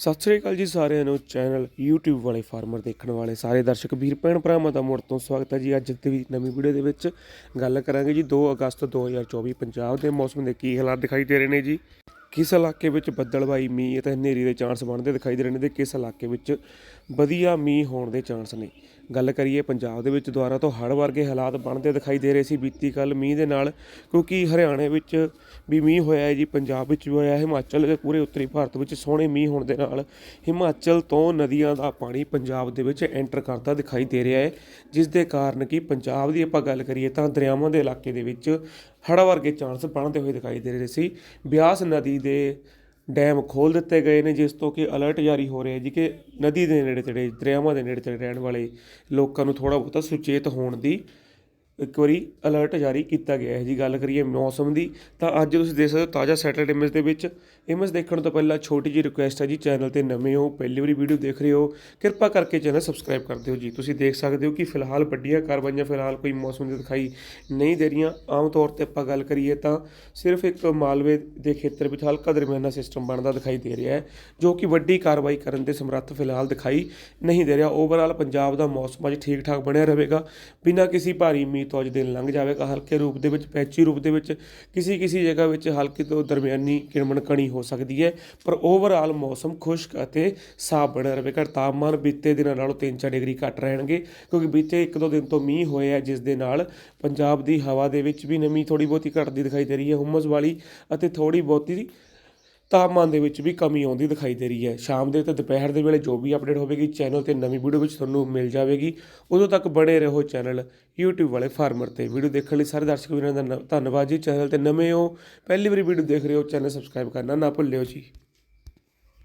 ਸਤਿ ਸ੍ਰੀ ਅਕਾਲ ਜੀ ਸਾਰਿਆਂ ਨੂੰ, ਚੈਨਲ YouTube ਵਾਲੇ ਫਾਰਮਰ ਦੇਖਣ ਵਾਲੇ ਸਾਰੇ ਦਰਸ਼ਕ, ਵੀਰ, ਭੈਣ, ਭਰਾਵਾਂ ਦਾ ਮੁੜ ਤੋਂ ਸਵਾਗਤ ਹੈ ਜੀ ਅੱਜ ਦੀ ਨਵੀਂ ਵੀਡੀਓ ਦੇ ਵਿੱਚ। ਗੱਲ ਕਰਾਂਗੇ ਜੀ 2 ਅਗਸਤ 2024 ਪੰਜਾਬ ਦੇ ਮੌਸਮ ਦੇ ਕੀ ਹਾਲਾਤ ਦਿਖਾਈ ਦੇ ਰਹੇ ਨੇ ਜੀ। ਕਿਸ ਇਲਾਕੇ ਵਿੱਚ ਬੱਦਲਬਾਈ ਮੀਂਹ ਅਤੇ ਹਨੇਰੀ ਦੇ ਚਾਂਸ ਬਣਦੇ ਦਿਖਾਈ ਦੇ ਰਹੇ ਨੇ ਤੇ ਕਿਸ ਇਲਾਕੇ ਵਿੱਚ ਵਧੀਆ ਮੀਂਹ ਹੋਣ ਦੇ ਚਾਂਸ ਨੇ। ਗੱਲ ਕਰੀਏ ਪੰਜਾਬ ਦੇ ਵਿੱਚ ਦੁਆਰਾ ਤੋਂ ਹੜ੍ਹ ਵਰਗੇ ਹਾਲਾਤ ਬਣਦੇ ਦਿਖਾਈ ਦੇ ਰਹੇ ਸੀ ਬੀਤੀ ਕੱਲ ਮੀਂਹ ਦੇ ਨਾਲ, ਕਿਉਂਕਿ ਹਰਿਆਣੇ ਵਿੱਚ ਵੀ ਮੀਂਹ ਹੋਇਆ ਹੈ ਜੀ, ਪੰਜਾਬ ਵਿੱਚ ਵੀ ਹੋਇਆ, ਹਿਮਾਚਲ ਦੇ ਪੂਰੇ ਉੱਤਰੀ ਭਾਰਤ ਵਿੱਚ ਸੋਹਣੇ ਮੀਂਹ ਹੋਣ ਦੇ ਨਾਲ ਹਿਮਾਚਲ ਤੋਂ ਨਦੀਆਂ ਦਾ ਪਾਣੀ ਪੰਜਾਬ ਦੇ ਵਿੱਚ ਐਂਟਰ ਕਰਦਾ ਦਿਖਾਈ ਦੇ ਰਿਹਾ ਹੈ, ਜਿਸ ਦੇ ਕਾਰਨ ਕਿ ਪੰਜਾਬ ਦੀ ਆਪਾਂ ਗੱਲ ਕਰੀਏ ਤਾਂ ਦਰਿਆਵਾਂ ਦੇ ਇਲਾਕੇ ਦੇ ਵਿੱਚ ਹੜ੍ਹ ਵਰਗੇ ਚਾਂਸ ਬਣਦੇ ਹੋਏ ਦਿਖਾਈ ਦੇ ਰਹੇ ਸੀ। ਬਿਆਸ ਨਦੀ ਦੇ ਡੈਮ ਖੋਲ ਦਿੱਤੇ ਗਏ ਨੇ, ਜਿਸ ਤੋਂ ਕਿ ਅਲਰਟ ਜਾਰੀ ਹੋ ਰਿਹਾ ਹੈ ਜੀ ਕਿ ਨਦੀ ਦੇ ਨੇੜੇ ਤੇੜੇ ਦਰਿਆਵਾਂ ਦੇ ਨੇੜੇ ਤੇੜੇ ਰਹਿਣ ਵਾਲੇ ਲੋਕਾਂ ਨੂੰ ਥੋੜਾ ਬਹੁਤਾ ਸੁਚੇਤ ਹੋਣ ਦੀ ਇੱਕ ਵਾਰੀ ਅਲਰਟ ਜਾਰੀ ਕੀਤਾ ਗਿਆ ਹੈ। ਜੀ ਗੱਲ ਕਰੀਏ ਮੌਸਮ ਦੀ, ਤਾਂ ਅੱਜ ਤੁਸੀਂ ਦੇਖ ਸਕਦੇ ਹੋ ਤਾਜ਼ਾ ਸੈਟਲਡ ਇਮੇਜ ਦੇ ਵਿੱਚ। ਇਮੇਜ ਦੇਖਣ ਤੋਂ ਪਹਿਲਾਂ ਛੋਟੀ ਜਿਹੀ ਰਿਕੁਐਸਟ ਹੈ ਜੀ ਚੈਨਲ ਤੇ ਨਵੇਂ ਹੋ, ਪਹਿਲੀ ਵਾਰੀ ਵੀਡੀਓ ਦੇਖ ਰਹੇ ਹੋ, ਕਿਰਪਾ ਕਰਕੇ ਚੈਨਲ ਸਬਸਕ੍ਰਾਈਬ ਕਰ ਦਿਓ ਜੀ। ਤੁਸੀਂ ਦੇਖ ਸਕਦੇ ਹੋ ਕਿ ਫਿਲਹਾਲ ਵੱਡੀਆਂ ਕਾਰਵਾਈਆਂ ਫਿਲਹਾਲ ਕੋਈ ਮੌਸਮ ਦੀ ਦਿਖਾਈ ਨਹੀਂ ਦੇ ਰਹੀਆਂ। ਆਮ ਤੌਰ ਤੇ ਆਪਾਂ ਗੱਲ ਕਰੀਏ ਤਾਂ ਸਿਰਫ ਇੱਕ ਮਾਲਵੇ ਦੇ ਖੇਤਰ ਵਿੱਚ ਹਲਕਾ ਦਰਮਿਆਨਾ ਸਿਸਟਮ ਬਣਦਾ ਦਿਖਾਈ ਦੇ ਰਿਹਾ ਹੈ, ਜੋ ਕਿ ਵੱਡੀ ਕਾਰਵਾਈ ਕਰਨ ਦੇ ਸਮਰੱਥ ਫਿਲਹਾਲ ਦਿਖਾਈ ਨਹੀਂ ਦੇ ਰਿਹਾ। ਓਵਰਆਲ ਪੰਜਾਬ ਦਾ ਮੌਸਮ ਅੱਜ ਠੀਕ ਠਾਕ ਬਣਿਆ ਰਹੇਗਾ। ਬਿਨਾਂ ਕਿਸੇ ਭਾਰੀ ਮੀਂਹ ਤੋਂ ਅੱਜ ਦਿਨ ਲੰਘ ਜਾਵੇਗਾ, ਹਲਕੇ ਰੂਪ ਦੇ ਵਿੱਚ, ਪੈਚੀ ਰੂਪ ਦੇ ਵਿੱਚ ਕਿਸੇ ਕਿਸੇ ਜਗ੍ਹਾ ਵਿੱਚ ਹਲਕੀ ਤੋਂ ਦਰਮਿਆਨੀ ਕਿਣਮਣ ਕਣੀ ਹੋ ਸਕਦੀ ਹੈ, ਪਰ ਓਵਰਆਲ ਮੌਸਮ ਖੁਸ਼ਕ ਅਤੇ ਸਾਫ਼ ਬਣਿਆ ਰਹੇਗਾ। ਤਾਪਮਾਨ ਬੀਤੇ ਦਿਨਾਂ ਨਾਲੋਂ 3-4 ਡਿਗਰੀ ਘੱਟ ਰਹਿਣਗੇ, ਕਿਉਂਕਿ ਬੀਤੇ 1-2 ਦਿਨ ਤੋਂ ਮੀਂਹ ਹੋਏ ਆ ਜਿਸ ਦੇ ਨਾਲ ਪੰਜਾਬ ਦੀ ਹਵਾ ਦੇ ਵਿੱਚ ਵੀ ਨਮੀ ਥੋੜੀ ਬਹੁਤੀ ਘਟਦੀ ਦਿਖਾਈ ਦੇ ਰਹੀ ਹੈ, ਹੁਮਸ ਵਾਲੀ ਅਤੇ ਥੋੜੀ ਬਹੁਤੀ ਤਾਪਮਾਨ ਦੇ ਵਿੱਚ ਵੀ ਕਮੀ ਆਉਂਦੀ ਦਿਖਾਈ ਦੇ ਰਹੀ ਹੈ। ਸ਼ਾਮ ਦੇ ਤੇ ਦੁਪਹਿਰ ਦੇ ਵੇਲੇ ਜੋ ਵੀ ਅਪਡੇਟ ਹੋਵੇਗੀ ਚੈਨਲ ਤੇ ਨਵੀਂ ਵੀਡੀਓ ਵਿੱਚ ਤੁਹਾਨੂੰ ਮਿਲ ਜਾਵੇਗੀ। ਉਦੋਂ ਤੱਕ ਬਣੇ ਰਹੋ ਚੈਨਲ YouTube ਵਾਲੇ ਫਾਰਮਰ ਤੇ। ਵੀਡੀਓ ਦੇਖਣ ਲਈ ਸਾਰੇ ਦਰਸ਼ਕ ਵੀਰਾਂ ਦਾ ਨ- ਧੰਨਵਾਦ ਜੀ। ਚੈਨਲ ਤੇ ਨਵੇਂ ਹੋ, ਪਹਿਲੀ ਵਾਰੀ ਵੀਡੀਓ ਦੇਖ ਰਹੇ ਹੋ ਚੈਨਲ ਸਬਸਕ੍ਰਾਈਬ ਕਰਨਾ ਨਾ ਭੁੱਲਿਓ ਜੀ।